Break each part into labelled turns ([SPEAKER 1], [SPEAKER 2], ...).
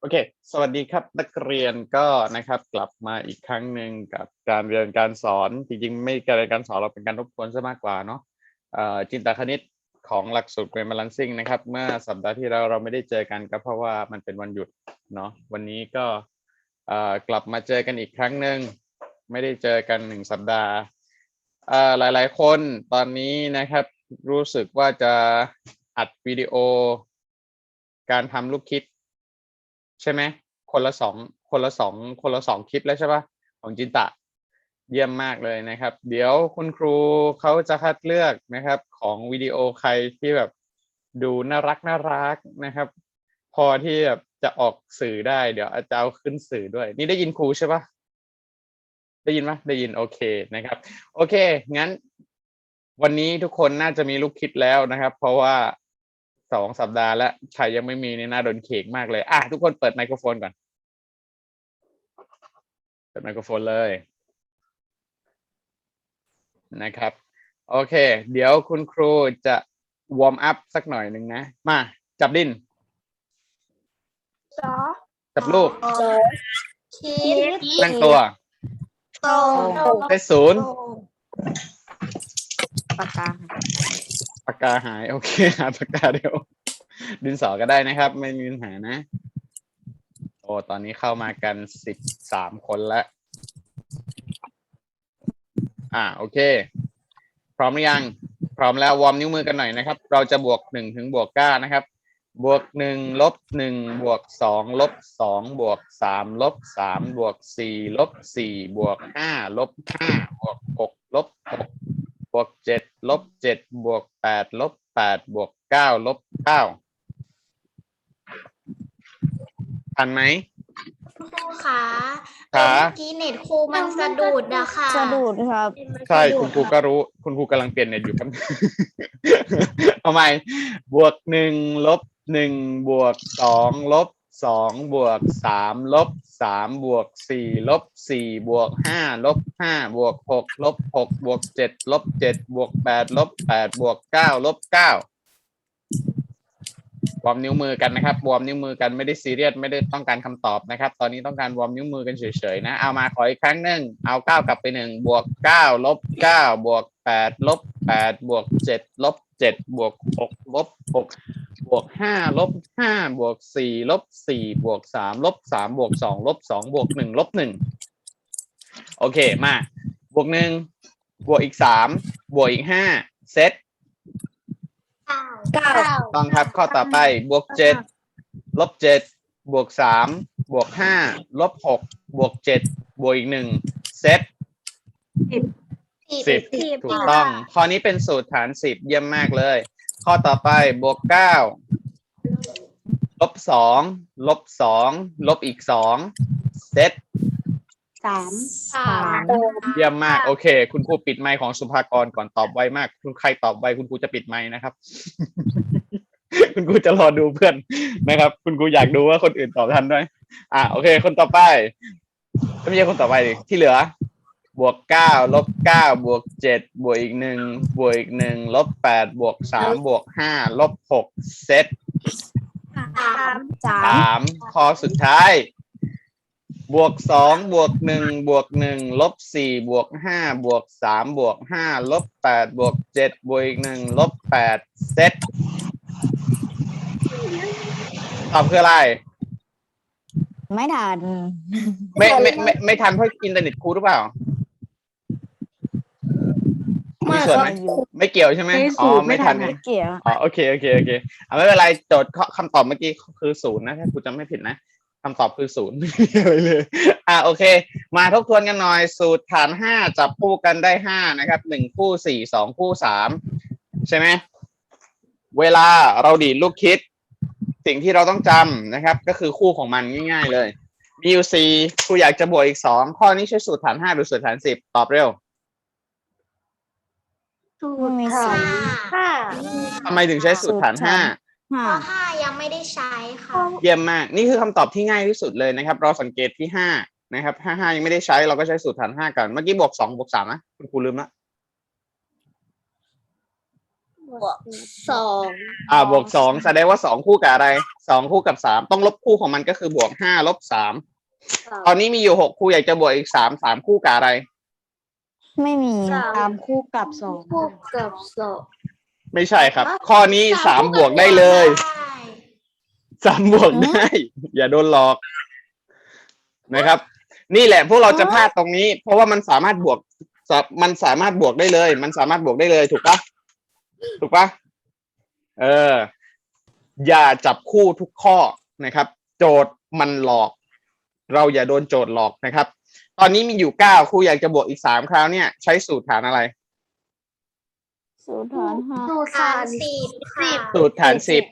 [SPEAKER 1] โอเค สวัสดีครับนักเรียนก็นะครับกลับมาอีกครั้งหนึ่งกับการเรียนการสอนจริงๆไม่การเรียนการสอนเราเป็นการทบทวนซะมากกว่าเนาะจินตคณิตของหลักสูตรเกรดบาลานซิ่งนะครับ เมื่อสัปดาห์ที่แล้วเราไม่ได้เจอกันก็เพราะว่ามันเป็นวันหยุดเนาะวันนี้ก็กลับมาเจอกันอีกครั้งหนึ่งไม่ได้เจอกันหนึ่งสัปดาห์หลายๆ คนตอนนี้นะครับรู้สึกว่าจะอัดวิดีโอ การทำลูกคิด ใช่ไหมคนละสองคนละสองคนละสองคลิปแล้วใช่ปะของจินตะเยี่ยมมากเลยนะครับ เดี๋ยวคุณครูเขาจะคัดเลือกนะครับ ของวิดีโอใครที่แบบดูน่ารักน่ารักนะครับ พอที่แบบจะออกสื่อได้เดี๋ยวอาจจะเอาขึ้นสื่อด้วย นี่ได้ยินครูใช่ปะได้ยินปะได้ยินโอเคนะครับ โอเค งั้น วันนี้ทุกคนน่าจะมีลูกคิดแล้วนะครับ เพราะว่า สองสัปดาห์แล้วใครยังไม่มีในหน้าโดนเค้กมากเลย อะทุกคนเปิดไมโครโฟนก่อน เปิดไมโครโฟนเลยนะครับ โอเค เดี๋ยวคุณครูจะวอร์มอัพสักหน่อยหนึ่งนะ มา จับดิน
[SPEAKER 2] สอ
[SPEAKER 1] จับลูก
[SPEAKER 2] คิด
[SPEAKER 1] ตั้งตัว
[SPEAKER 2] ตรง
[SPEAKER 1] ได้ศูนย์
[SPEAKER 2] ปากกา
[SPEAKER 1] ปากกาหายโอเคหาปากกาเดี๋ยว ดินสอก็ได้นะครับ ไม่มีปัญหานะ โอ้ตอนนี้เข้ามากันสิบสามคนแล้วอ่าโอเค พร้อมหรือยัง พร้อมแล้ววอร์มนิ้วมือกันหน่อยนะครับ เราจะบวกหนึ่งถึงบวกเก้านะครับ บวกหนึ่งลบหนึ่งบวกสองลบสองบวกสามลบสามบวกสี่ลบสี่บวกห้าลบห้าบวกหกลบหกบวกเจ็ดลบเจ็ดบวกแปดลบแปดบวกเก้าลบเก้าทันไหม
[SPEAKER 3] ครูคะ
[SPEAKER 1] ครั
[SPEAKER 3] เมื่
[SPEAKER 1] บ
[SPEAKER 3] อกี้เน็ตครูมันสะดุดอะค่ะ
[SPEAKER 2] สะดุดครับ
[SPEAKER 1] ใช่คุณครูก็รู้ คุณครูกำลังเปลี่ยนเน็ตอยู่ครับ เอาใหม่บวกหนึ่งลบหนึ่งบวกสองลบ สองบวกสามลบสามบวกสี่ลบสี่บวกห้าลบห้าบวกหกลบหกบวกเจ็ดลบเจ็ดบวกแปดลบแปดบวกเก้าลบเก้าวอร์มนิ้วมือกันนะครับวอร์มนิ้วมือกันไม่ได้ซีเรียสไม่ได้ต้องการคำตอบนะครับ ตอนนี้ต้องการวอร์มนิ้วมือกันเฉยๆนะ เอามาขออีกครั้งหนึ่งเอาเก้ากลับไปหนึ่งบวกเก้าลบเก้าบวกแปดลบแปดบวกเจ็ดลบเจ็ดบวกหกลบหก บวกห้าลบห้าบวกสี่ลบสี่บวกสามลบสามบวกสองลบสองบวกหนึ่งลบหนึ่งโอเคมาบวกหนึ่งบวกอีกสามบวกอีกห้าเซต
[SPEAKER 3] เก้า
[SPEAKER 2] เก้า
[SPEAKER 1] ต้องครับข้อต่อไปบวกเจ็ดลบเจ็ดบวกสามบวกห้าลบหกบวกเจ็ดบวกอีกหนึ่งเซตสิบถูกต้องข้อนี้เป็นสูตรฐานสิบเยี่ยมมากเลย ข้อต่อไปบวกเก้าลบสองลบสองลบอีกสองเซต
[SPEAKER 2] สาม
[SPEAKER 3] สาม
[SPEAKER 1] เยี่ยมมากโอเค คุณครูปิดไมค์ของสุภากรก่อนตอบไวมาก คุณใครตอบไวคุณครูจะปิดไมค์นะครับ คุณครูจะรอดูเพื่อนนะครับ คุณครูอยากดูว่าคนอื่นตอบทันด้วย อะโอเค คนต่อไปไม่ใช่คนต่อไปดิที่เหลือ บวกเก้าลบเก้าบวกเจ็ดบวกอีกหนึ่งบวกอีกหนึ่งลบแปดบวกสามบวกห้าลบหกเซต
[SPEAKER 3] สาม
[SPEAKER 2] สาม
[SPEAKER 1] สามข้อสุดท้าย บวกสองบวกหนึ่งบวกหนึ่งลบสี่บวกห้าบวกสามบวกห้าลบแปดบวกเจ็ดบวกอีกหนึ่งลบแปดเซตตอบคืออะไร
[SPEAKER 2] ไม่ทัน
[SPEAKER 1] ไม่ไม่ไม่ไม่ทันเพราะอินเทอร์เน็ตครูหรือเปล่า มีส่วนไหมไม่เกี่ยวใช่ไหมอ๋อไม่ทันเอ
[SPEAKER 2] ไม่
[SPEAKER 1] ง
[SPEAKER 2] เกี่ยว
[SPEAKER 1] อ๋อโอเคโอเคโอเคเอาไม่เป็นไรโจทย์ข้อคำตอบเมื่อกี้คือศูนย์นะถ้าคุณจำไม่ผิดนะคำตอบคือศูนย์ไม่มีอะไรเลย อ่าโอเค มาทบทวนกันหน่อยสูตรฐานห้าจับคู่กันได้ห้านะครับหนึ่งคู่สี่สองคู่สามใช่ไหมเวลาเราดีดลูกคิด สิ่งที่เราต้องจำนะครับ ก็คือคู่ของมันง่าย ๆ เลยมีอยู่สี่ครูอยากจะบวกอีกสองข้อนี้ใช้สูตรฐานห้าหรือสูตรฐานสิบตอบเร็ว
[SPEAKER 3] สูต
[SPEAKER 2] มัน
[SPEAKER 3] ร
[SPEAKER 2] มี
[SPEAKER 3] ห้า
[SPEAKER 2] สี่
[SPEAKER 3] ห้า
[SPEAKER 1] ทำไมถึงใช้สูตรฐานห้า
[SPEAKER 2] ห้า
[SPEAKER 3] เพราะห้ายังไม่ได้ใช้ค่ะ
[SPEAKER 1] เยี่ยมมาก นี่คือคำตอบที่ง่ายที่สุดเลยนะครับ เราสังเกตที่ห้านะครับห้าห้ายังไม่ได้ใช้เราก็ใช้สูตรฐานห้ากัน เมื่อกี้บวกสองบวกสามนะคุณครูลืมละ
[SPEAKER 3] บวกสอง
[SPEAKER 1] อ่าบวกสองแสดงว่าสองคู่กับอะไรสองคู่กับสามต้องลบคู่ของมันก็คือบวกห้าลบสามตอนนี้มีอยู่หกคู่อยากจะบวกอีกสามสามคู่กับอะไร
[SPEAKER 2] ไม่มี
[SPEAKER 3] สาม
[SPEAKER 2] ตามคู่กับสอง
[SPEAKER 3] คู่กับสอง
[SPEAKER 1] ไม่ใช่ครับ ข้อนี้สามบวกได้เลยสามบวกได้ อย่าโดนหลอกนะครับ นี่แหละพวกเราจะพลาดตรงนี้ เพราะว่ามันสามารถบวกสามันสามารถบวกได้เลย มันสามารถบวกได้เลยถูกปะถูกปะเออ อย่าจับคู่ทุกข้อนะครับ โจทย์มันหลอก เราอย่าโดนโจทย์หลอกนะครับ ตอนนี้มีอยู่เก้าครูอยากจะบวกอีกสามคราวเนี่ย ใช้สูตรฐานอะไร
[SPEAKER 2] สูตรฐานห้า
[SPEAKER 3] สูตรฐานสิบค่ะ
[SPEAKER 1] สูตรฐานสิบ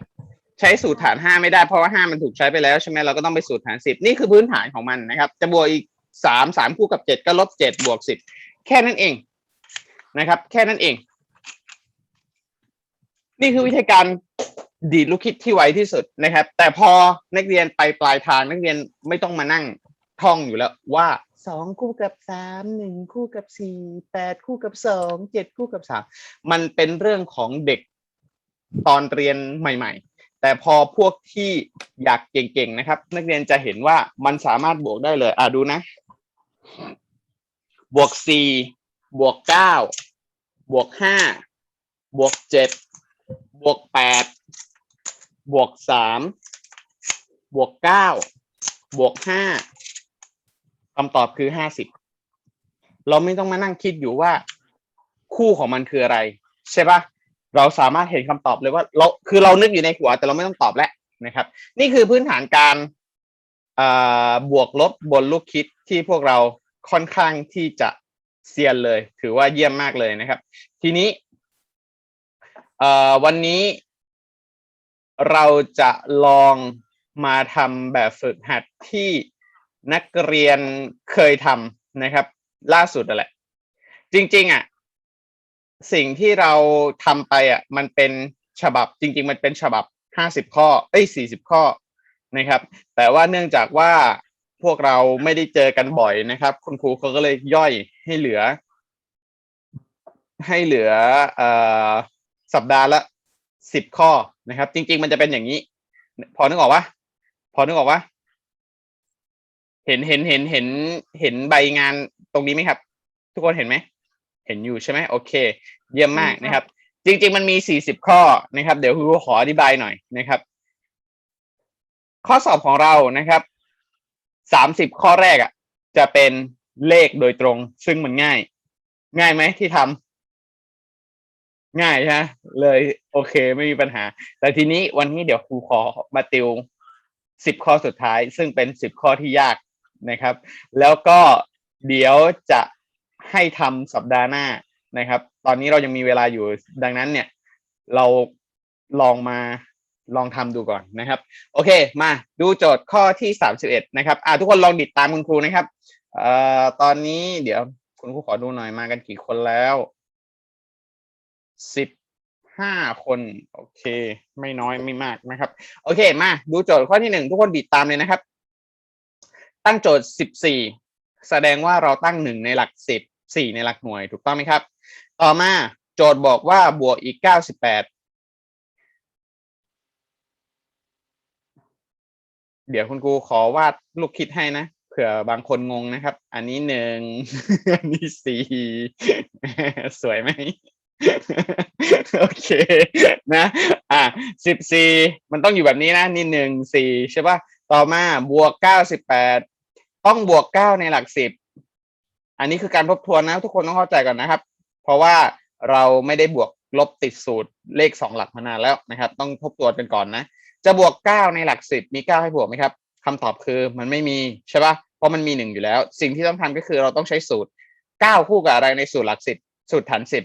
[SPEAKER 1] ใช้สูตรฐานห้าไม่ได้เพราะว่าห้ามันถูกใช้ไปแล้วใช่ไหมเราก็ต้องไปสูตรฐานสิบนี่คือพื้นฐานของมันนะครับ จะบวกอีกสามสามคู่กับเจ็ดก็ลบเจ็ดบวกสิบแค่นั้นเองนะครับ แค่นั้นเอง นี่คือวิธีการดีดลูกคิดที่ไวที่สุดนะครับ แต่พอนักเรียนไปปลายทางนักเรียนไม่ต้องมานั่งท่องอยู่แล้วว่า สองคู่กับสามหนึ่งคู่กับสี่แปดคู่กับสองเจ็ดคู่กับสามมันเป็นเรื่องของเด็กตอนเรียนใหม่ ๆ แต่พอพวกที่อยากเก่งๆนะครับ นักเรียนจะเห็นว่ามันสามารถบวกได้เลย อะดูนะ บวกสี่บวกเก้าบวกห้าบวกเจ็ดบวกแปดบวกสามบวกเก้าบวกห้า คำตอบคือห้าสิบเราไม่ต้องมานั่งคิดอยู่ว่า คู่ของมันคืออะไร ใช่ปะเราสามารถเห็นคำตอบเลยว่า เราคือเรานึกอยู่ในหัวแต่เราไม่ต้องตอบแล้วนะครับ นี่คือพื้นฐานการบวกลบบนลูกคิดที่พวกเราค่อนข้างที่จะเซียนเลย ถือว่าเยี่ยมมากเลยนะครับ ทีนี้วันนี้เราจะลองมาทำแบบฝึกหัดที่ นักเรียนเคยทำนะครับ ล่าสุดแหละ จริง ๆ อะ สิ่งที่เราทำไปอะ มันเป็นฉบับจริง ๆ มันเป็นฉบับห้าสิบข้อ เอ้ยสี่สิบข้อนะครับ แต่ว่าเนื่องจากว่าพวกเราไม่ได้เจอกันบ่อยนะครับ คุณครูเขาก็เลยย่อยให้เหลือ ให้เหลือเอ่อสัปดาห์ละสิบข้อนะครับ จริง ๆ มันจะเป็นอย่างนี้ พอนึกออกปะพอนึกออกปะ เห็นเห็นเห็นเห็นเห็นใบงานตรงนี้ไหมครับ ทุกคนเห็นไหม เห็นอยู่ใช่ไหมโอเค เยี่ยมมากนะครับ จริง ๆ มันมีสี่สิบข้อนะครับ เดี๋ยวครูขออธิบายหน่อยนะครับ ข้อสอบของเรานะครับสามสิบข้อแรกอะ จะเป็นเลขโดยตรง ซึ่งมันง่าย ง่ายไหมที่ทำง่ายใช่ไหมเลยโอเคไม่มีปัญหา แต่ทีนี้วันนี้เดี๋ยวครูขอมาติวสิบข้อสุดท้าย ซึ่งเป็นสิบข้อที่ยาก นะครับ แล้วก็เดี๋ยวจะให้ทำสัปดาห์หน้านะครับ ตอนนี้เรายังมีเวลาอยู่ดังนั้นเนี่ย เราลองมาลองทำดูก่อนนะครับ โอเค มาดูโจทย์ข้อที่สามสิบเอ็ดนะครับอ่าทุกคนลองดิดตามคุณครูนะครับเอ่อตอนนี้เดี๋ยวคุณครูขอดูหน่อยมากันกี่คนแล้วสิบห้าคน โอเค ไม่น้อยไม่มากนะครับ โอเค มาดูโจทย์ข้อที่หนึ่งทุกคนดิดตามเลยนะครับ ตั้งโจทย์สิบสี่แสดงว่าเราตั้งหนึ่งในหลักสิบสี่ในหลักหน่วยถูกต้องไหมครับ ต่อมาโจทย์บอกว่าบวกอีกเก้าสิบแปดเดี๋ยวคุณครูขอวาดลูกคิดให้นะเผื่อบางคนงงนะครับ อันนี้หนึ่งอันนี้สี่สวยไหมโอเคนะ อะสิบสี่มันต้องอยู่แบบนี้นะ นี่หนึ่งสี่ใช่ป่ะ ต่อมาบวกเก้าสิบแปด ต้องบวกเก้าในหลักสิบ อันนี้คือการทบทวนนะ ทุกคนต้องเข้าใจก่อนนะครับ เพราะว่าเราไม่ได้บวกลบติดสูตรเลขสองหลักมานานแล้วนะครับ ต้องทบทวนกันก่อนนะ จะบวกเก้าในหลักสิบมีเก้าให้บวกไหมครับคำตอบคือมันไม่มีใช่ปะเพราะมันมีหนึ่งอยู่แล้ว สิ่งที่ต้องทำก็คือเราต้องใช้สูตรเก้าคู่กับอะไรในสูตรหลักสิบสูตรฐานสิบ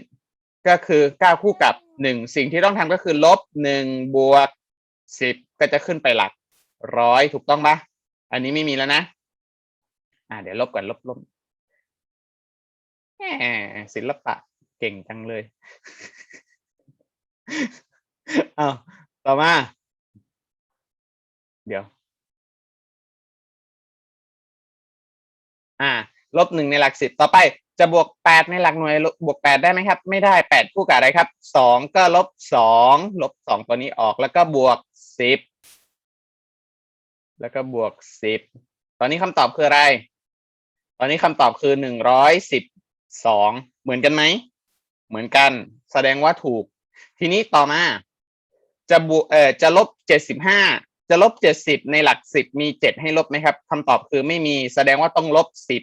[SPEAKER 1] ก็คือเก้าคู่กับหนึ่งสิ่งที่ต้องทำก็คือลบหนึ่งบวกสิบก็จะขึ้นไปหลักร้อยถูกต้องปะอันนี้ไม่มีแล้วนะ อ่าเดี๋ยวลบก่อนลบลบแหมศิลปะเก่งจังเลยเอาต่อมา เดี๋ยว อ่า ลบหนึ่งในหลักสิบต่อไปจะบวกแปดในหลักหน่วยลบบวกแปดได้ไหมครับ ไม่ได้แปดคู่กับอะไรครับสองก็ลบสองลบสองตัวนี้ออกแล้วก็บวกสิบแล้วก็บวกสิบตอนนี้คำตอบคืออะไรต อนนี้คำตอบคือหนึ่งร้อยสิบสองเหมือนกันไหม เหมือนกัน แสดงว่าถูก ทีนี้ต่อมา จะบวกเอ่อจะลบเจ็ดสิบห้าจะลบเจ็ดสิบในหลักสิบมีเจ็ดให้ลบไหมครับคำตอบคือไม่มี แสดงว่าต้องลบสิบ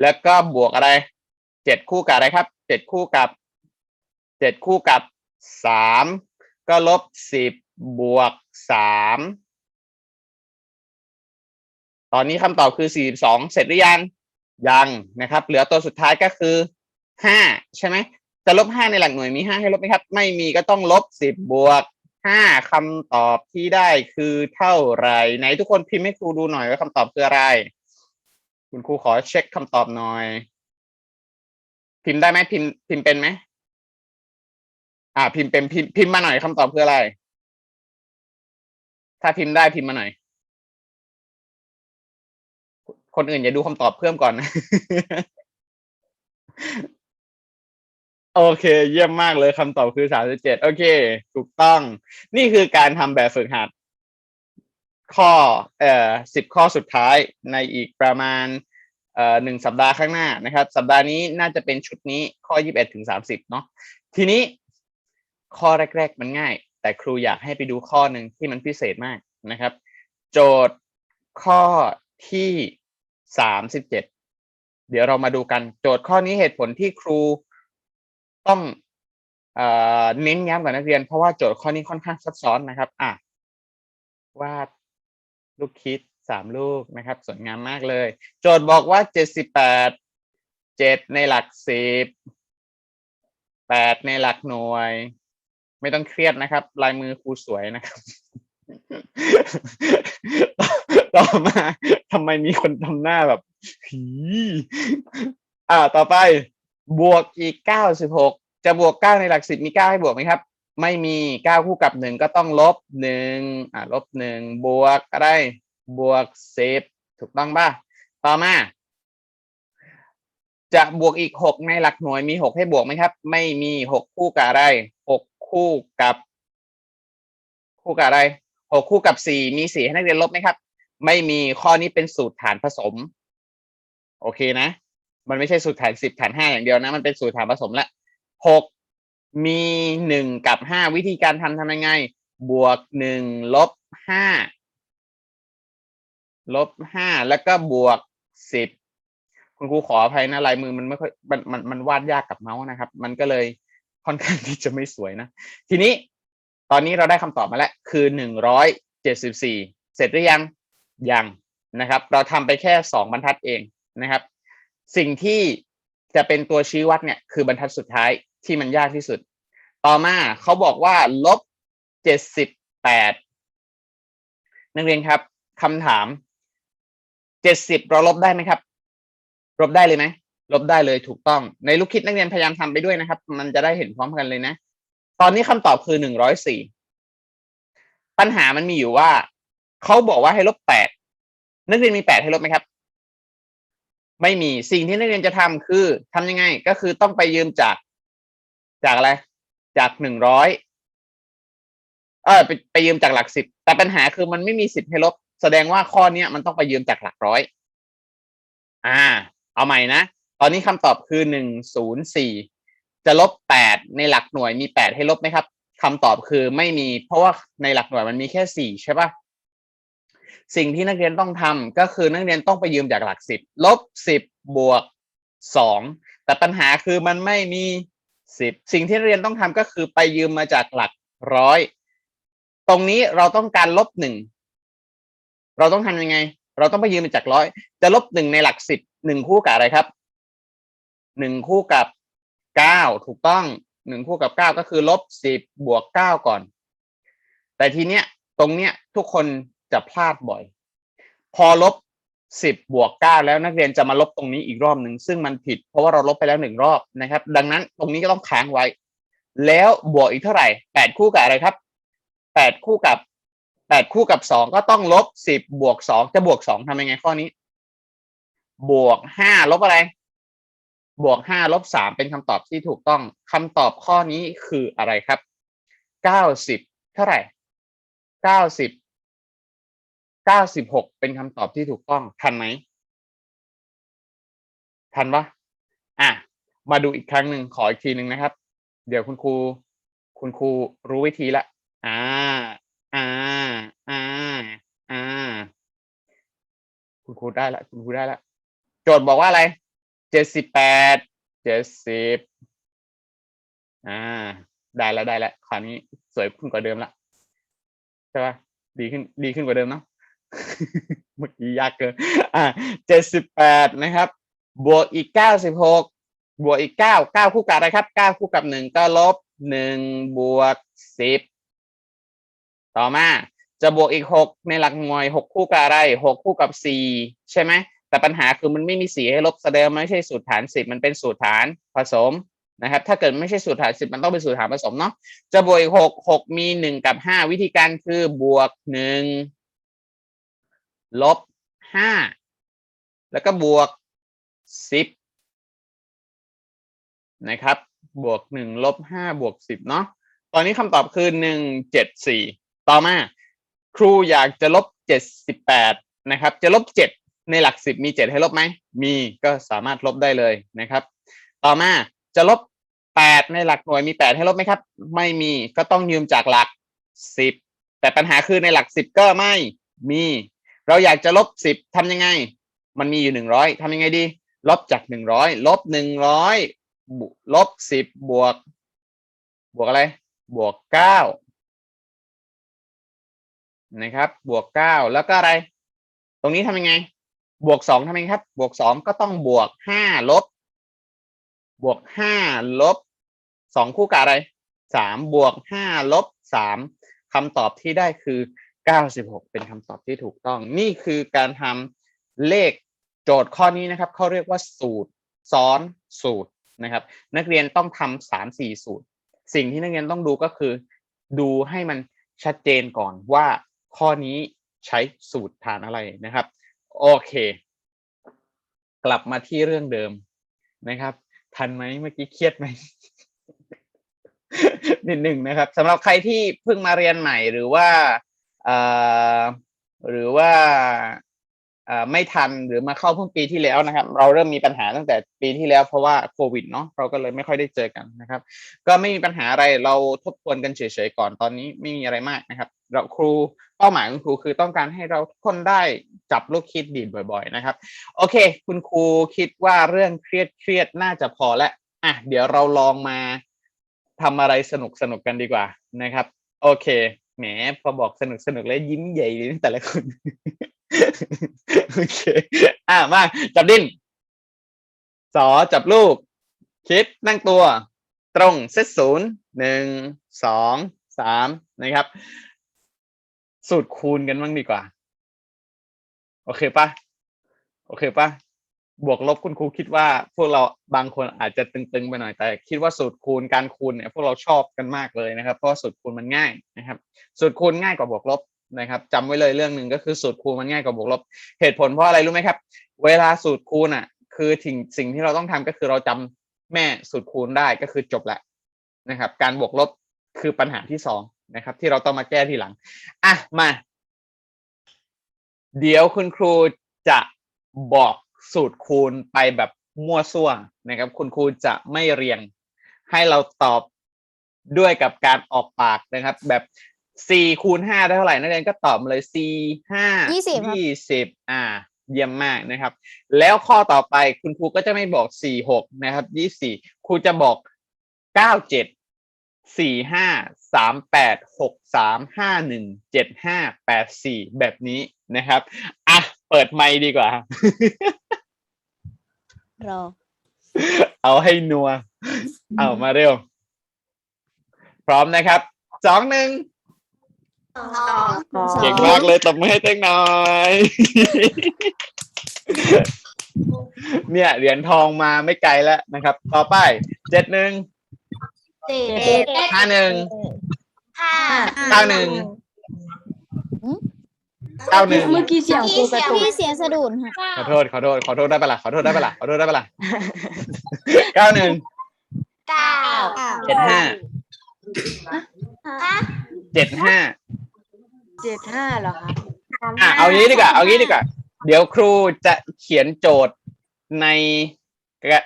[SPEAKER 1] แล้วก็บวกอะไรเจ็ดคู่กับอะไรครับเจ็ดคู่กับเจ็ดคู่กับสามก็ลบสิบบวกสามตอนนี้คำตอบคือสี่สองเสร็จหรือยัง ยังนะครับ เหลือตัวสุดท้ายก็คือห้าใช่ไหมจะลบห้าในหลักหน่วยมีห้าให้ลบไหมครับ ไม่มีก็ต้องลบสิบบวกห้าคำตอบที่ได้คือเท่าไหรไหนทุกคนพิมพ์ให้ครูดูหน่อยว่าคำตอบคืออะไร คุณครูขอเช็คคำตอบหน่อย พิมพ์ได้ไหมพิมพ์พิมพ์เป็นไหมอ่า พิมพ์เป็นพิมพ์พิมพ์มาหน่อยคำตอบคืออะไร ถ้าพิมพ์ได้พิมพ์มาหน่อย คนอื่นอย่าดูคำตอบเพิ่มก่อน โอเค เยี่ยมมากเลยคำตอบคือสามสิบเจ็ดโอเค ถูกต้อง นี่คือการทำแบบฝึกหัด ข้อ เอ่อสิบข้อสุดท้ายในอีกประมาณเอ่อหนึ่งสัปดาห์ข้างหน้านะครับ สัปดาห์นี้น่าจะเป็นชุดนี้ข้อยี่สิบเอ็ดถึงสามสิบเนาะทีนี้ข้อแรก ๆ มันง่าย แต่ครูอยากให้ไปดูข้อหนึ่งที่มันพิเศษมากนะครับ โจทย์ข้อที่ สามสิบเจ็ดเดี๋ยวเรามาดูกันโจทย์ข้อนี้เหตุผลที่ครูต้องเน้นย้ำกับนักเรียน เพราะว่าโจทย์ข้อนี้ค่อนข้างซับซ้อนนะครับ อะวาดลูกคิดสามลูกนะครับ สวยงามมากเลย โจทย์บอกว่าเจ็ดสิบแปดเจ็ดในหลักสิบแปดในหลักหน่วย ไม่ต้องเครียดนะครับ ลายมือครูสวยนะครับ ต่อมาทำไมมีคนทำหน้าแบบผีอ่า ต่อไป บวกอีกเก้าสิบหกจะบวกเก้าในหลักสิบมีเก้าให้บวกไหมครับ ไม่มีเก้าคู่กับหนึ่งก็ต้องลบหนึ่งอ่าลบหนึ่งบวกอะไร บวกสิบถูกต้องป่ะต่อมา จะบวกอีกหกในหลักหน่วยมีหกให้บวกไหมครับ ไม่มีหกคู่กับอะไรหกคู่กับ คู่กับอะไรหกคู่กับสี่มีสี่ให้นักเรียนลบไหมครับ ไม่มีข้อนี้เป็นสูตรฐานผสม โอเคนะ มันไม่ใช่สูตรฐานสิบฐานห้าอย่างเดียวนะ มันเป็นสูตรฐานผสมละหกมีหนึ่งกับห้าวิธีการทำทำยังไง บวกหนึ่งลบห้าลบห้าแล้วก็บวกสิบคุณครูขออภัยนะลายมือมันไม่ค่อยมันมันมันวาดยากกับเมาส์นะครับ มันก็เลยค่อนข้างที่จะไม่สวยนะ ทีนี้ตอนนี้เราได้คำตอบมาแล้ว คือหนึ่งร้อยเจ็ดสิบสี่เสร็จหรือยัง ยังนะครับ เราทำไปแค่สองบรรทัดเองนะครับ สิ่งที่จะเป็นตัวชี้วัดเนี่ยคือบรรทัดสุดท้ายที่มันยากที่สุด ต่อมาเขาบอกว่าลบเจ็ดสิบแปดนักเรียนครับคำถามเจ็ดสิบเราลบได้ไหมครับ ลบได้เลยไหมลบได้เลยถูกต้อง ในลูกคิดนักเรียนพยายามทำไปด้วยนะครับ มันจะได้เห็นพร้อมกันเลยนะ ตอนนี้คำตอบคือหนึ่งร้อยสี่ปัญหามันมีอยู่ว่า เขาบอกว่าให้ลบแปดนักเรียนมีแปดให้ลบไหมครับ ไม่มีสิ่งที่นักเรียนจะทำคือทำยังไง ก็คือต้องไปยืมจาก จากอะไร จากหนึ่งร้อยเออไปไปยืมจากหลักสิบแต่ปัญหาคือมันไม่มีสิบให้ลบ แสดงว่าข้อเนี้ยมันต้องไปยืมจากหลักร้อย อ่า เอาใหม่นะ ตอนนี้คำตอบคือหนึ่งศูนย์สี่จะลบแปดในหลักหน่วยมีแปดให้ลบไหมครับคำตอบคือไม่มี เพราะว่าในหลักหน่วยมันมีแค่สี่ใช่ป่ะ สิ่งที่นักเรียนต้องทำก็คือนักเรียนต้องไปยืมจากหลักสิบลบสิบบวกสองแต่ปัญหาคือมันไม่มีสิบสิ่งที่นักเรียนต้องทำก็คือไปยืมมาจากหลักร้อยตรงนี้เราต้องการลบหนึ่งเราต้องทำยังไง เราต้องไปยืมมาจากร้อยจะลบหนึ่งในหลักสิบหนึ่งคู่กับอะไรครับหนึ่งคู่กับเก้าถูกต้องหนึ่งคู่กับเก้าก็คือลบสิบบวกเก้าก่อน แต่ทีเนี้ยตรงเนี้ยทุกคน จะพลาดบ่อย พอลบสิบบวกเก้าแล้วนักเรียนจะมาลบตรงนี้อีกรอบหนึ่งซึ่งมันผิด เพราะว่าเราลบไปแล้วหนึ่งรอบนะครับ ดังนั้นตรงนี้ก็ต้องค้างไว้ แล้วบวกอีกเท่าไหร่แปดคู่กับอะไรครับแปดคู่กับแปดคู่กับสองก็ต้องลบสิบบวกสองจะบวกสองทำยังไงข้อนี้ บวกห้าลบอะไร บวกห้าลบสามเป็นคำตอบที่ถูกต้องคำตอบข้อนี้คืออะไรครับเก้าสิบเท่าไหร่เก้าสิบ เก้าสิบหกเป็นคำตอบที่ถูกต้องทันไหมทันปะอะ มาดูอีกครั้งหนึ่งขออีกทีหนึ่งนะครับ เดี๋ยวคุณครู คุณครูรู้วิธีละอ่าอ่าอ่าอ่าคุณครูได้ละคุณครูได้ละโจทย์บอกว่าอะไรเจ็ดสิบแปดเจ็ดสิบอ่า ได้แล้วได้แล้วคราวนี้สวยขึ้นกว่าเดิมละใช่ปะดีขึ้นดีขึ้นกว่าเดิมเนาะ เมื่อกี้ยากเกินอ่าเจ็ดสิบแปดนะครับ บวกอีกเก้าสิบหกบวกอีกเก้าเก้าคู่กับอะไรครับเก้าคู่กับหนึ่งก็ลบหนึ่งบวกสิบต่อมาจะบวกอีกหกในหลักหน่วยหกคู่กับอะไรหกคู่กับสี่ใช่ไหมแต่ปัญหาคือมันไม่มีสี่ให้ลบแสดงไม่ใช่สูตรฐานสิบมันเป็นสูตรฐานผสมนะครับ ถ้าเกิดไม่ใช่สูตรฐานสิบมันต้องเป็นสูตรฐานผสมเนาะจะบวกอีกหกหกมีหนึ่งกับห้าวิธีการคือบวกหนึ่ง ลบห้าแล้วก็บวกสิบนะครับ บวกหนึ่งลบห้าบวกสิบเนาะตอนนี้คำตอบคือหนึ่งเจ็ดสี่ต่อมา ครูอยากจะลบเจ็ดสิบแปดนะครับ จะลบเจ็ดในหลักสิบมีเจ็ดให้ลบไหม มีก็สามารถลบได้เลยนะครับ ต่อมาจะลบแปดในหลักหน่วยมีแปดให้ลบไหมครับ ไม่มีก็ต้องยืมจากหลักสิบแต่ปัญหาคือในหลักสิบก็ไม่มี เราอยากจะลบสิบทำยังไง มันมีอยู่หนึ่งร้อยทำยังไงดี ลบจากหนึ่งร้อยลบหนึ่งร้อยลบสิบบวก บวกอะไร บวกเก้านะครับ บวกเก้าแล้วก็อะไร ตรงนี้ทำยังไง บวกสองทำยังไงครับ บวกสองก็ต้องบวกห้าลบบวกห้าลบสองคู่กับอะไรสามบวกห้าลบสามคำตอบที่ได้คือ เก้าสิบหกเป็นคำตอบที่ถูกต้อง นี่คือการทำเลขโจทย์ข้อนี้นะครับเขาเรียกว่าสูตรซ้อนสูตรนะครับ นักเรียนต้องทำสามสี่สูตร สิ่งที่นักเรียนต้องดูก็คือ ดูให้มันชัดเจนก่อนว่าข้อนี้ใช้สูตรฐานอะไรนะครับ โอเค กลับมาที่เรื่องเดิมนะครับ ทันไหมเมื่อกี้เครียดไหมนิดหนึ่งนะครับสำหรับใครที่เพิ่งมาเรียนใหม่หรือว่า หรือว่าอ่อไม่ทันหรือมาเข้าเพิ่งปีที่แล้วนะครับ เราเริ่มมีปัญหาตั้งแต่ปีที่แล้วเพราะว่าโควิดเนาะเราก็เลยไม่ค่อยได้เจอกันนะครับ ก็ไม่มีปัญหาอะไรเราทบทวนกันเฉยๆก่อนตอนนี้ไม่มีอะไรมากนะครับ เราครูเป้าหมายของครูคือต้องการให้เราคนได้จับลูกคิดดีดบ่อยๆนะครับ โอเค คุณครูคิดว่าเรื่องเครียดเครียดๆน่าจะพอแล้วอะเดี๋ยวเราลองมาทำอะไรสนุกสนุกกันดีกว่านะครับ โอเค แหมพอบอกสนุกสนุกแล้วยิ้มใหญ่เลยแต่ละคนโอเคอะมาจับดิ้นสอจับลูก คิดนั่งตัว ตรงเซตศูนย์หนึ่งสองสามนะครับ สูตรคูณกันบ้างดีกว่า โอเคปะโอเคปะ บวกลบคุณครูคิดว่าพวกเราบางคนอาจจะตึงๆไปหน่อยแต่ คิดว่าสูตรคูณการคูณเนี่ยพวกเราชอบกันมากเลยนะครับเพราะสูตรคูณมันง่ายนะครับ สูตรคูณง่ายกว่าบวกลบนะครับจำไว้เลยเรื่องหนึ่งก็คือสูตรคูณมันง่ายกว่าบวกลบ เหตุผลเพราะอะไรรู้ไหมครับ เวลาสูตรคูณอะ คือสิ่งสิ่งที่เราต้องทำก็คือเราจำแม่สูตรคูณได้ก็คือจบละนะครับ การบวกลบคือปัญหาที่สองนะครับ ที่เราต้องมาแก้ทีหลังอะมา เดี๋ยวคุณครูจะบอก สูตรคูณไปแบบมั่วซั่วนะครับ คุณครูจะไม่เรียง ให้เราตอบด้วยกับการออกปากนะครับ แบบสี่คูณห้าได้เท่าไหร่นักเรียนก็ตอบมาเลยสี่ห้า
[SPEAKER 2] ยี่สิบครับ
[SPEAKER 1] ยี่สิบอ่า เยี่ยมมากนะครับ แล้วข้อต่อไปคุณครูก็จะไม่บอกสี่หกนะครับยี่สี่ครูจะบอกเก้าเจ็ดสี่ห้าสามแปดหกสามห้าหนึ่งเจ็ดห้าแปดสี่แบบนี้นะครับอะ เปิดไมค์ดีกว่า
[SPEAKER 2] รอ
[SPEAKER 1] เอาให้นัว เอามาเร็ว พร้อมนะครับ สองหนึ่ง
[SPEAKER 3] สอง
[SPEAKER 1] เก่งมากเลยตบมือให้เต้งหน่อย เนี่ย เหรียญทองมาไม่ไกลแล้วนะครับ ต่อไป เจ็ดหนึ่ง
[SPEAKER 3] เจ็ด
[SPEAKER 1] ห้าหนึ่ง
[SPEAKER 3] ห้า
[SPEAKER 1] เก้าหนึ่ง เก้าหนึ่ง
[SPEAKER 2] เมื่อกี้เสียงครูกระตุกพี่เสียงสะดุดค่ะ
[SPEAKER 1] ขอโทษขอโทษขอโทษได้ปะล่ะขอโทษได้ปะล่ะขอโทษได้ปะล่ะเก้าหนึ่ง
[SPEAKER 3] เก้า
[SPEAKER 1] เจ็ดห้าเจ็ดห้า
[SPEAKER 2] เจ็ดห้าเหรอคะ
[SPEAKER 1] อะเอางี้ดีกว่าเอางี้ดีกว่าเดี๋ยวครูจะเขียนโจทย์ใน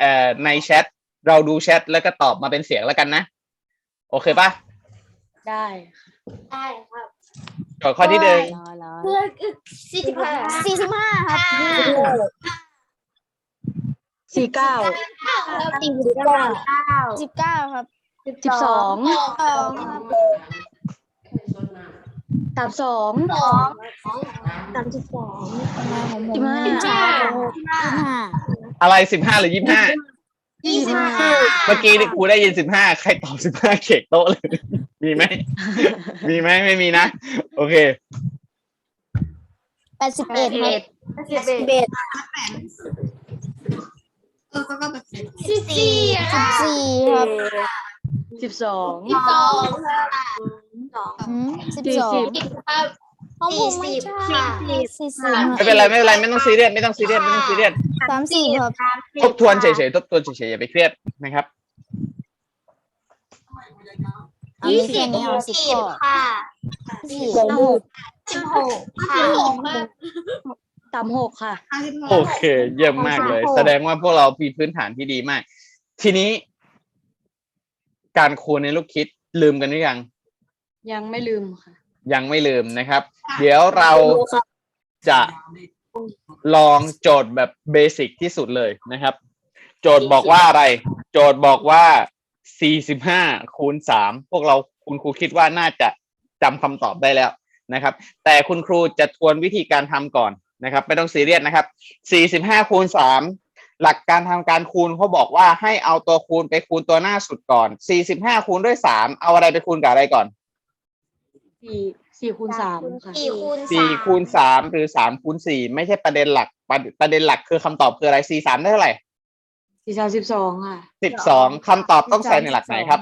[SPEAKER 1] เอ่อในแชทเราดูแชทแล้วก็ตอบมาเป็นเสียงแล้วกันนะ โอเคปะ
[SPEAKER 4] ได้
[SPEAKER 3] ได้ครับ
[SPEAKER 1] โจทย์ข้อที่หนึ่ง
[SPEAKER 2] รอรอ
[SPEAKER 3] เพื่อสี่สิบห้า
[SPEAKER 2] สี่สิบห้าครับ
[SPEAKER 4] สี่เก้า
[SPEAKER 3] สี่สิบเก้า
[SPEAKER 2] สิบเก้าครับ
[SPEAKER 4] สิบสอง
[SPEAKER 2] สองครับ
[SPEAKER 4] สามสอง
[SPEAKER 3] สอง
[SPEAKER 4] สามสิบสอง
[SPEAKER 2] ทำไมของผม
[SPEAKER 4] สิบห้า
[SPEAKER 2] มันช้าจังยี่สิบห้า
[SPEAKER 1] อะไรสิบห้าหรือยี่สิบห้า
[SPEAKER 3] ยี่สิบห้า
[SPEAKER 1] เมื่อกี้นี่ครูได้ยินสิบห้าใครตอบสิบห้าเขกโต๊ะเลย มีไหม มีไหมไม่มีนะ โอเค
[SPEAKER 2] แปดสิบเอ็ดครับ
[SPEAKER 3] สิบเอ็ดสิบสี่
[SPEAKER 2] สิบสี่ครับ
[SPEAKER 4] สิบสอง
[SPEAKER 3] สิบสองสอง
[SPEAKER 2] อืมสิบ
[SPEAKER 4] สี่
[SPEAKER 2] สอง
[SPEAKER 4] สิบ
[SPEAKER 3] ครับ
[SPEAKER 2] ของผมไม่ใช่
[SPEAKER 3] สี่สิบ
[SPEAKER 2] สี่สิบ
[SPEAKER 1] ไม่เป็นไรไม่เป็นไรไม่ต้องซีเรียสไม่ต้องซีเรียสไม่ต้องซีเรียส
[SPEAKER 2] สามสิบครับ
[SPEAKER 1] ทบทวนเฉยๆทบทวนเฉยๆอย่าไปเครียดนะครับ
[SPEAKER 2] เอามีแค่สิบ
[SPEAKER 3] สิบค่ะ
[SPEAKER 2] สี่
[SPEAKER 4] สองหก
[SPEAKER 3] สิบหกค่ะ
[SPEAKER 4] สามหกค่ะ
[SPEAKER 1] โอเค เยี่ยมมากเลย แสดงว่าพวกเรามีพื้นฐานที่ดีมาก ทีนี้ การคูณในลูกคิดลืมกันหรือยัง
[SPEAKER 4] ยังไม่ลืมค่ะ
[SPEAKER 1] ยังไม่ลืมนะครับ เดี๋ยวเราจะลองโจทย์แบบเบสิกที่สุดเลยนะครับ โจทย์บอกว่าอะไร โจทย์บอกว่า 45คูณ3พวกเราคุณครูคิดว่าน่าจะจำคำตอบได้แล้วนะครับ แต่คุณครูจะทวนวิธีการทำก่อนนะครับ ไม่ต้องซีเรียสนะครับ45คูณ3หลักการทำการคูณเขาบอกว่าให้เอาตัวคูณไปคูณตัวหน้าสุดก่อน45คูณด้วย3เอาอะไรไปคูณกับอะไรก่อน
[SPEAKER 4] สี่สี่คูณสามค่ะ
[SPEAKER 3] สี่คูณ
[SPEAKER 1] สี่คูณสามหรือสามคูณสี่ไม่ใช่ประเด็นหลักประประเด็นหลักคือคำตอบคืออะไรสี่สามได้เท่าไหร่
[SPEAKER 4] สี่สามสิบสองค่ะ
[SPEAKER 1] สิบสองคำตอบต้องใส่ในหลักไหนครับ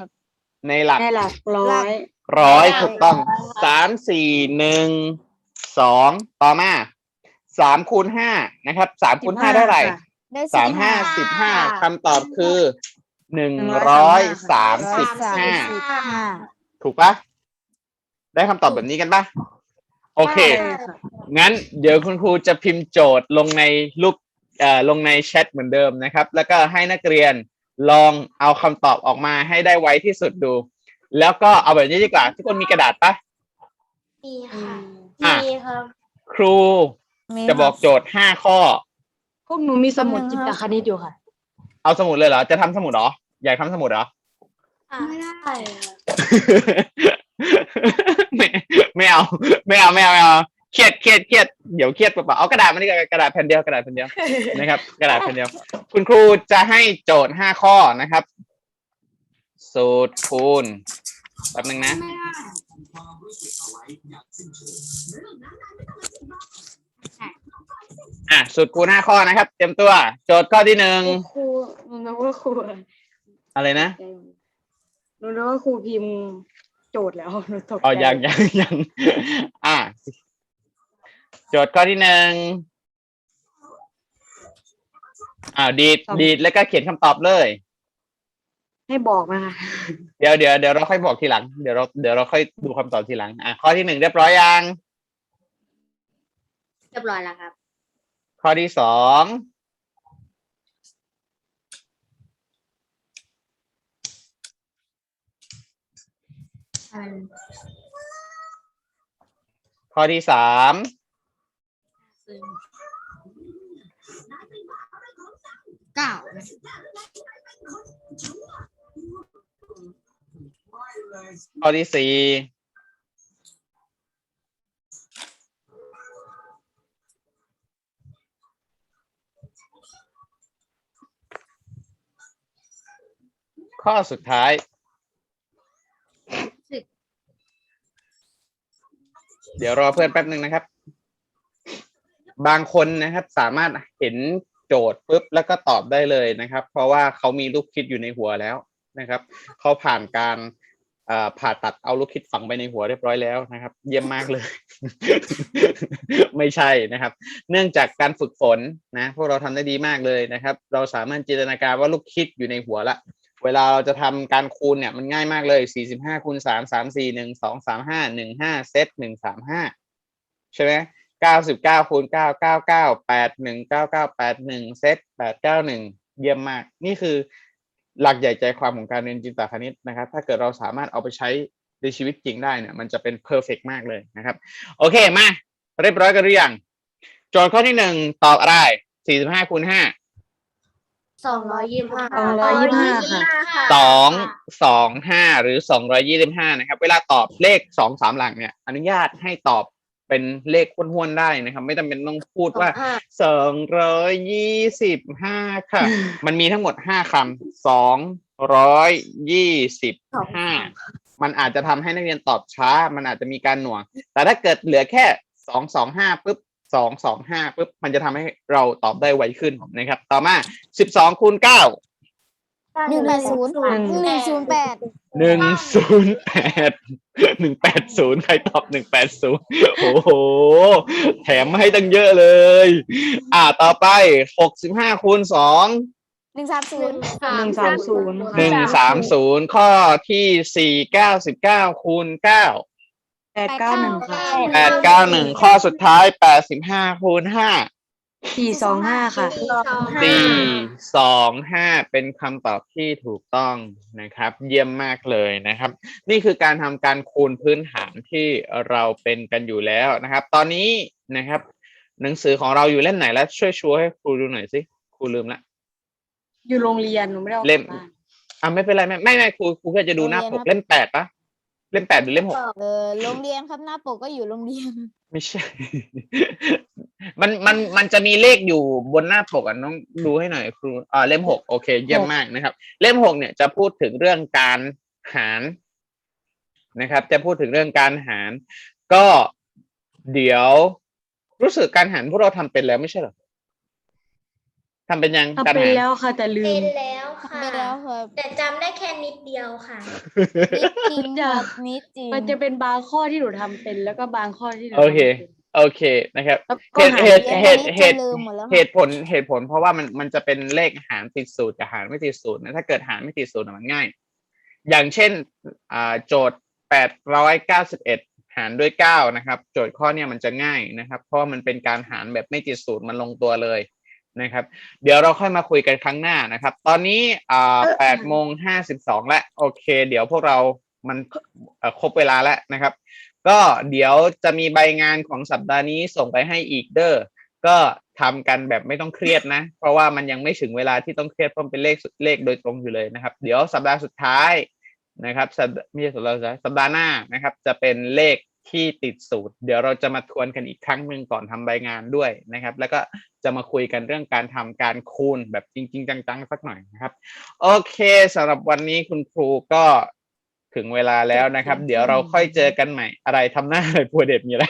[SPEAKER 1] ในหลัก
[SPEAKER 4] ได้หลักร้อย
[SPEAKER 1] ร้อยถูกต้องสามสี่หนึ่งสองต่อมาสามคูณห้านะครับสามคูณห้าได้เท่าไหร่
[SPEAKER 4] ค่ะ
[SPEAKER 2] ได้
[SPEAKER 1] สามห้าสิบห้าคำตอบคือหนึ่งร้อยสามสิบห้า
[SPEAKER 2] ห้า
[SPEAKER 1] ถูกปะได้คำตอบแบบนี้กันปะโอเค
[SPEAKER 4] ได้ค่ะ
[SPEAKER 1] งั้นเดี๋ยวคุณครูจะพิมพ์โจทย์ลงในรูปเอ่อ ลงในแชทเหมือนเดิมนะครับ แล้วก็ให้นักเรียนลองเอาคำตอบออกมาให้ได้ไวที่สุดดู แล้วก็เอาแบบนี้ดีกว่า ทุกคนมีกระดาษปะ
[SPEAKER 3] มี
[SPEAKER 4] อื
[SPEAKER 3] ค่ะ
[SPEAKER 4] ม
[SPEAKER 1] อะ
[SPEAKER 3] มีครับ
[SPEAKER 1] ครูจะบอกโจทย์ห้าข้อ
[SPEAKER 4] พวกหนูมีสมุดจิตคณิตอยู่ค่ะ
[SPEAKER 1] เอาสมุดเลยเหรอ จะทำสมุดเหรอ อยากทำสมุดเหรอ
[SPEAKER 3] ไม่ได้ค่ะ
[SPEAKER 1] ไม่ไม่เอา ไม่เอาไม่เอาไม่เอา เครียดเครียดเครียดเดี๋ยวเครียดเปล่าๆเอากระดาษมานี่กระดาษแผ่นเดียวกระดาษแผ่นเดียวนะครับ กระดาษแผ่นเดียว คุณครูจะให้โจทย์ห้าข้อนะครับ สูตรคูณแป๊บนึงนะอะสูตรคูณห้าข้อนะครับ เตรียมตัว โจทย์ข้อที่หนึ่ง
[SPEAKER 4] ครูหนูนึกว่าครูอะไร
[SPEAKER 1] อะไรนะ
[SPEAKER 4] หนูนึกว่าครูพิมพ์โจทย์แล้วหนูตกใจ
[SPEAKER 1] อ๋อยังยังยังอะ โจทย์ข้อที่หนึ่งอ่าวดีดดีดแล้วก็เขียนคำตอบเลย
[SPEAKER 4] ให้บอกนะคะ
[SPEAKER 1] เดี๋ยวเดี๋ยวเดี๋ยวเราค่อยบอกทีหลัง เดี๋ยวเราเดี๋ยวเราค่อยดูคำตอบทีหลัง อะข้อที่หนึ่งเรียบร้อยยัง
[SPEAKER 3] เรียบร้อยแล้วครับ
[SPEAKER 1] ข้อที่สองข้อที่สาม
[SPEAKER 3] เก้า
[SPEAKER 1] ข้อที่สี่ข้อสุดท้าย เดี๋ยวรอเพื่อนแป๊บหนึ่งนะครับ บางคนนะครับสามารถเห็นโจทย์ปุ๊บแล้วก็ตอบได้เลยนะครับ เพราะว่าเขามีลูกคิดอยู่ในหัวแล้วนะครับเขาผ่านการผ่าตัดเอาลูกคิดฝังไปในหัวเรียบร้อยแล้วนะครับ เยี่ยมมากเลย ไม่ใช่นะครับ เนื่องจากการฝึกฝนนะพวกเราทำได้ดีมากเลยนะครับ เราสามารถจินตนาการว่าลูกคิดอยู่ในหัวละ เวลาเราจะทำการคูณเนี่ยมันง่ายมากเลย 45คูณ3 3 4 1 2 3 5 1 5เซต1 3 5 ใช่ไหม ก้าสิบเก้าคูณเก้าเก้าเก้าแปดหนึ่งเก้าเก้าแปดหนึ่งเซตแปดเก้าหนึ่งเยี่ยมมาก นี่คือหลักใหญ่ใจความของการเรียนจินตคณิตนะครับ ถ้าเกิดเราสามารถเอาไปใช้ในชีวิตจริงได้เนี่ย มันจะเป็นเพอร์เฟกมากเลยนะครับ โอเคมา เรียบร้อยกันหรือยังโจทย์ข้อที่หนึ่งตอบอะไรสี่สิบห้าคูณห้า
[SPEAKER 3] สองร้อยยี่สิบห้า
[SPEAKER 4] สองร้อยยี่สิบห้าค่ะ
[SPEAKER 1] สองสองห้าหรือสองร้อยี่สิบห้านะครับ เวลาตอบเลขสองสามหลักเนี่ย อนุญาตให้ตอบ เป็นเลขห้วนๆได้นะครับ ไม่จำเป็นต้องพูดว่าสองร้อยยี่สิบห้าค่ะ มันมีทั้งหมดห้าคำสองร้อยยี่สิบห้ามันอาจจะทำให้นักเรียนตอบช้า มันอาจจะมีการหน่วง แต่ถ้าเกิดเหลือแค่สองสองห้าปุ๊บสองสองห้าปุ๊บมันจะทำให้เราตอบได้ไวขึ้นนะครับ ต่อมาสิบสองคูณเก้า
[SPEAKER 2] หนึ่งแปดศูนย์หนึ่งศูนย์แปด
[SPEAKER 1] หนึ่งศูนย์แปดหนึ่งแปดศูนย์ใครตอบหนึ่งแปดศูนย์โอ้โห แถมมาให้ตั้งเยอะเลย อ่าต่อไปหกสิบห้าคูณสอง
[SPEAKER 2] หนึ่งสามศูนย์
[SPEAKER 4] หนึ่งสามศูนย์
[SPEAKER 1] หนึ่งสามศูนย์ข้อที่สี่เก้าสิบเก้าคูณเก้า
[SPEAKER 4] แปดเก้าหนึ่งค่ะ
[SPEAKER 1] แปดเก้าหนึ่งข้อสุดท้ายแปดสิบห้าคูณห้า
[SPEAKER 4] สี่สองห้าค่ะ
[SPEAKER 1] สี่สองห้าเป็นคำตอบที่ถูกต้องนะครับ เยี่ยมมากเลยนะครับ นี่คือการทำการคูณพื้นฐานที่เราเป็นกันอยู่แล้วนะครับ ตอนนี้นะครับ หนังสือของเราอยู่เล่มไหนแล้วช่วยชูให้ครูดูหน่อยสิครูลืมละ
[SPEAKER 4] อยู่โรงเรียนหนูไม่ได้เอาก
[SPEAKER 1] เล่
[SPEAKER 4] ลั
[SPEAKER 1] ม
[SPEAKER 4] บบ้าน
[SPEAKER 1] อะไม่เป็นไรไม่ไม่ไม่ครูครูแค่จะดูหน้าปกเล่มแปดปะเล่มแปดหรือเล่มหก
[SPEAKER 2] เออโรงเรียนครับหน้าปกก็อยู่โรงเรียน
[SPEAKER 1] ไม่ใช่ มันมันมันจะมีเลขอยู่บนหน้าปกอะน้องดูให้หน่อยครูอ่าเล่มหกโอเคเยี่ยมมากนะครับ เล่มหกเนี่ยจะพูดถึงเรื่องการหารนะครับ จะพูดถึงเรื่องการหาร ก็เดี๋ยวรู้สึกการหารพวกเราทำเป็นแล้วไม่ใช่เหรอทำเป็นยัง
[SPEAKER 4] ทำ
[SPEAKER 1] การ
[SPEAKER 4] เป็น
[SPEAKER 1] หาร
[SPEAKER 4] แล้วค่ะ แต่ลื
[SPEAKER 3] เป็
[SPEAKER 4] ม
[SPEAKER 3] นแล้วค่ะ
[SPEAKER 2] ไปแล้วครับ
[SPEAKER 3] แต่จำได้แค่นิดเดียวค่ะ
[SPEAKER 2] นิดจริงครับนิดจริง
[SPEAKER 4] มันจะเป็นบางข้อที่หนูทำเป็นแล้วก็บางข้อที่หนู
[SPEAKER 1] โอเค
[SPEAKER 4] ทำไม่เป็น
[SPEAKER 1] โอเคนะครับ
[SPEAKER 4] แล้วก็
[SPEAKER 1] เหตุ
[SPEAKER 4] หา
[SPEAKER 1] เหตุ
[SPEAKER 4] ยาก
[SPEAKER 1] เหตุเหตุ
[SPEAKER 2] จะลืมหมดแล้ว
[SPEAKER 1] เหตุผลเหตุผล เพราะว่ามันมันจะเป็นเลขหารติดสูตรกับหารไม่ติดสูตรนะถ้าเกิดหารไม่ติดสูตรน่ะมันง่าย อย่างเช่นอ่าโจทย์แปดร้อยเก้าสิบเอ็ดหารด้วยเก้านะครับ โจทย์ข้อเนี้ยมันจะง่ายนะครับ เพราะว่ามันเป็นการหารแบบไม่ติดสูตรมันลงตัวเลยนะครับ เดี๋ยวเราค่อยมาคุยกันครั้งหน้านะครับ ตอนนี้อ่าแปดโมงห้าสิบสองแล้วโอเค เดี๋ยวพวกเรามันเอ่อครบเวลาแล้วนะครับ ก็เดี๋ยวจะมีใบงานของสัปดาห์นี้ส่งไปให้อีกเด้อก็ทำกันแบบไม่ต้องเครียดนะ เพราะว่ามันยังไม่ถึงเวลาที่ต้องเครียดเพราะมันเป็นเลขเลขโดยตรงอยู่เลยนะครับ เดี๋ยวสัปดาห์สุดท้ายนะครับไม่ใช่สัปดาห์สุดท้ายสัปดาห์หน้านะครับ จะเป็นเลขที่ติดสูตร เดี๋ยวเราจะมาทวนกันอีกครั้งหนึ่งก่อนทำใบงานด้วยนะครับ แล้วก็จะมาคุยกันเรื่องการทำการคูณแบบจริง ๆ จังๆสักหน่อยนะครับ โอเคสำหรับวันนี้คุณครูก็ ถึงเวลาแล้วนะครับ เดี๋ยวเราค่อยเจอกันใหม่ อะไรทำหน้าอะไรพัวเด็ดมีอะไร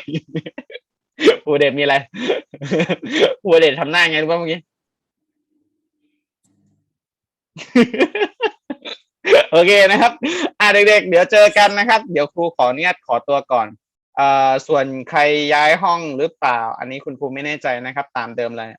[SPEAKER 1] พัวเด็ดมีอะไรพัวเด็ดทำหน้าไงรู้ป่ะเมื่อกี้โอเคนะครับ อ่าเด็กๆ เดี๋ยวเจอกันนะครับ เดี๋ยวครูขออนุญาตขอตัวก่อนเอ่อส่วนใครย้ายห้องหรือเปล่า อันนี้คุณครูไม่แน่ใจนะครับ ตามเดิมเลย